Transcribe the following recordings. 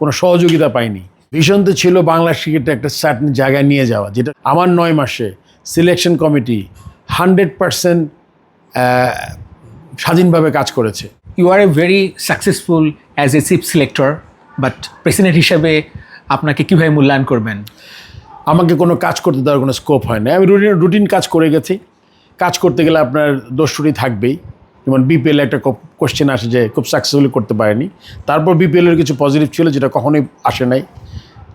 কোনো সহযোগিতা পাইনি। ভীষণ তো ছিল বাংলা ক্রিকেটে একটা সার্টেন জায়গায় নিয়ে যাওয়া যেটা আমার নয় মাসে সিলেকশন কমিটি হান্ড্রেড পারসেন্ট স্বাধীনভাবে কাজ করেছে। You are a very successful as a chief selector but president হিসাবে আপনাকে কীভাবে মূল্যায়ন করবেন? আমাকে কোনো কাজ করতে দেওয়ার কোনো স্কোপ হয় না আমি রুটিন রুটিন কাজ করে গেছি। কাজ করতে গেলে আপনার দোষটি থাকবেই। যেমন বিপিএল একটা কোশ্চেন আসে যে খুব সাকসেসফুলি করতে পারেনি। তারপর বিপিএলের কিছু পজিটিভ ছিল যেটা কখনোই আসে নাই,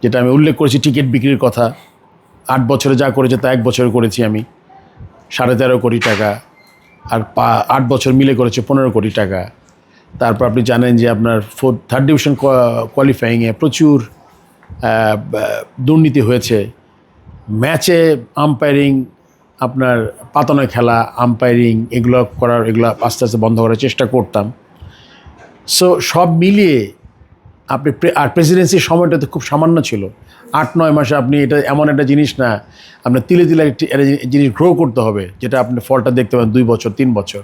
যেটা আমি উল্লেখ করেছি টিকিট বিক্রির কথা। আট বছরে যা করেছে তা এক বছরে করেছি আমি। সাড়ে তেরো কোটি টাকা আর পা, আট বছর মিলে করেছে পনেরো কোটি টাকা। তারপর আপনি জানেন যে আপনার ফোর্থ থার্ড ডিভিশন কোয়ালিফাইংয়ে প্রচুর দুর্নীতি হয়েছে। ম্যাচে আম্পায়ারিং আপনার পাতানো খেলা আম্পায়ারিং এগুলো করার, এগুলো আস্তে আস্তে বন্ধ করার চেষ্টা করতাম। সো সব মিলিয়ে আপনি আর প্রেসিডেন্সির সময়টা তো খুব সামান্য ছিল। আট, নয় মাসে আপনি এটা এমন একটা জিনিস না, আপনার তিলে তিলে একটি জিনিস গ্রো করতে হবে, যেটা আপনি ফলটা দেখতে পাবেন দুই বছর, তিন বছর।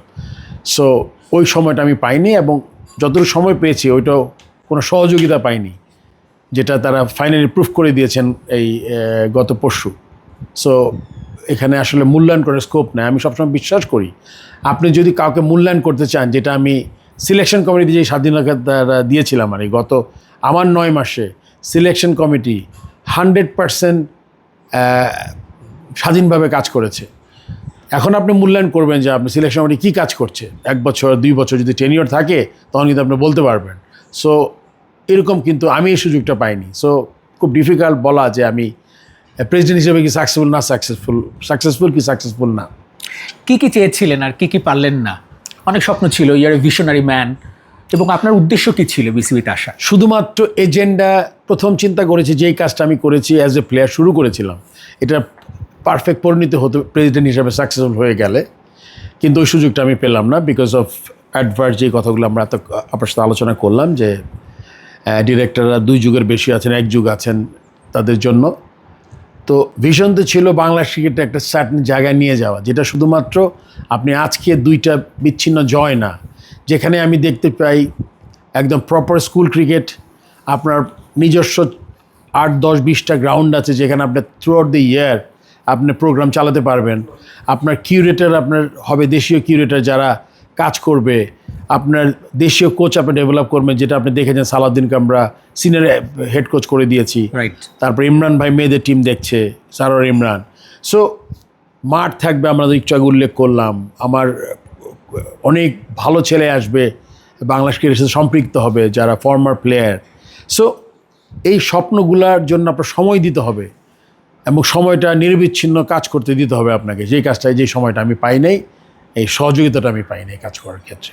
সো ওই সময়টা আমি পাইনি এবং যতটুকু সময় পেয়েছি, ওইটাও কোনো সহযোগিতা পাইনি, যেটা তারা ফাইনালি প্রুফ করে দিয়েছেন এই গত পরশু। সো এখানে আসলে মূল্যায়ন করার স্কোপ নেই। আমি সবসময় বিশ্বাস করি, আপনি যদি কাউকে মূল্যায়ন করতে চান, যেটা আমি সিলেকশন কমিটি যে স্বাধীনতা দিয়েছিলাম আর গত আমার নয় মাসে সিলেকশন কমিটি হান্ড্রেড পারসেন্ট স্বাধীনভাবে কাজ করেছে। এখন আপনি মূল্যায়ন করবেন যে আপনি সিলেকশন কমিটি কী কাজ করছে। এক বছর, দুই বছর যদি টেনিয়র থাকে, তখন কিন্তু আপনি বলতে পারবেন। সো এরকম কিন্তু আমি এই সুযোগটা পাইনি। সো খুব ডিফিকাল্ট বলা যে আমি প্রেসিডেন্ট হিসেবে কি সাকসেসফুল না সাকসেসফুল সাকসেসফুল কি সাকসেসফুল না? কি কি চেয়েছিলেন আর কি কি পারলেন না? অনেক স্বপ্ন ছিল ইয়ার এ ভিশনারি ম্যান এবং আপনার উদ্দেশ্য কি ছিল বিসিবিতে আসা শুধুমাত্র এজেন্ডা প্রথম চিন্তা করেছি যেই কাজটা আমি করেছি অ্যাজ এ প্লেয়ার শুরু করেছিলাম। এটা পারফেক্ট পরিণত হতে প্রেসিডেন্ট হিসাবে সাকসেসফুল হয়ে গেলে কিন্তু ওই সুযোগটা আমি পেলাম না বিকজ অফ অ্যাডভার্স যে কথাগুলো আমরা এত আপনার সাথে আলোচনা করলাম যে ডিরেক্টররা দুই যুগের বেশি আছেন এক যুগ আছেন তাদের জন্য। তো ভিশন তো ছিল বাংলা ক্রিকেটে একটা সার্টেন জায়গায় নিয়ে যাওয়া, যেটা শুধুমাত্র আপনি আজকে দুইটা বিচ্ছিন্ন জয় না, যেখানে আমি দেখতে পাই একদম প্রপার স্কুল ক্রিকেট আপনার নিজস্ব আট, দশ, বিশটা গ্রাউন্ড আছে যেখানে আপনি থ্রু আউট দ্য ইয়ার আপনি প্রোগ্রাম চালাতে পারবেন। আপনার কিউরেটার আপনার হবে দেশীয় কিউরেটার যারা কাজ করবে। আপনার দেশীয় কোচ আপনি ডেভেলপ করবেন যেটা আপনি দেখেছেন সালাউদ্দিনকে আমরা সিনিয়র হেড কোচ করে দিয়েছি। রাইট তারপর ইমরান ভাই মেয়েদের টিম দেখছে সারোর ইমরান। সো মাঠ থাকবে আমরা আগে উল্লেখ করলাম আমার অনেক ভালো ছেলে আসবে বাংলাদেশ ক্রিকেটের সাথে সম্পৃক্ত হবে যারা ফর্মার প্লেয়ার সো এই স্বপ্নগুলার জন্য আপনার সময় দিতে হবে এবং সময়টা নির্বিচ্ছিন্ন কাজ করতে দিতে হবে আপনাকে। যেই কাজটা যে সময়টা আমি পাই নাই এই সহযোগিতাটা আমি পাই নাই কাজ করার ক্ষেত্রে।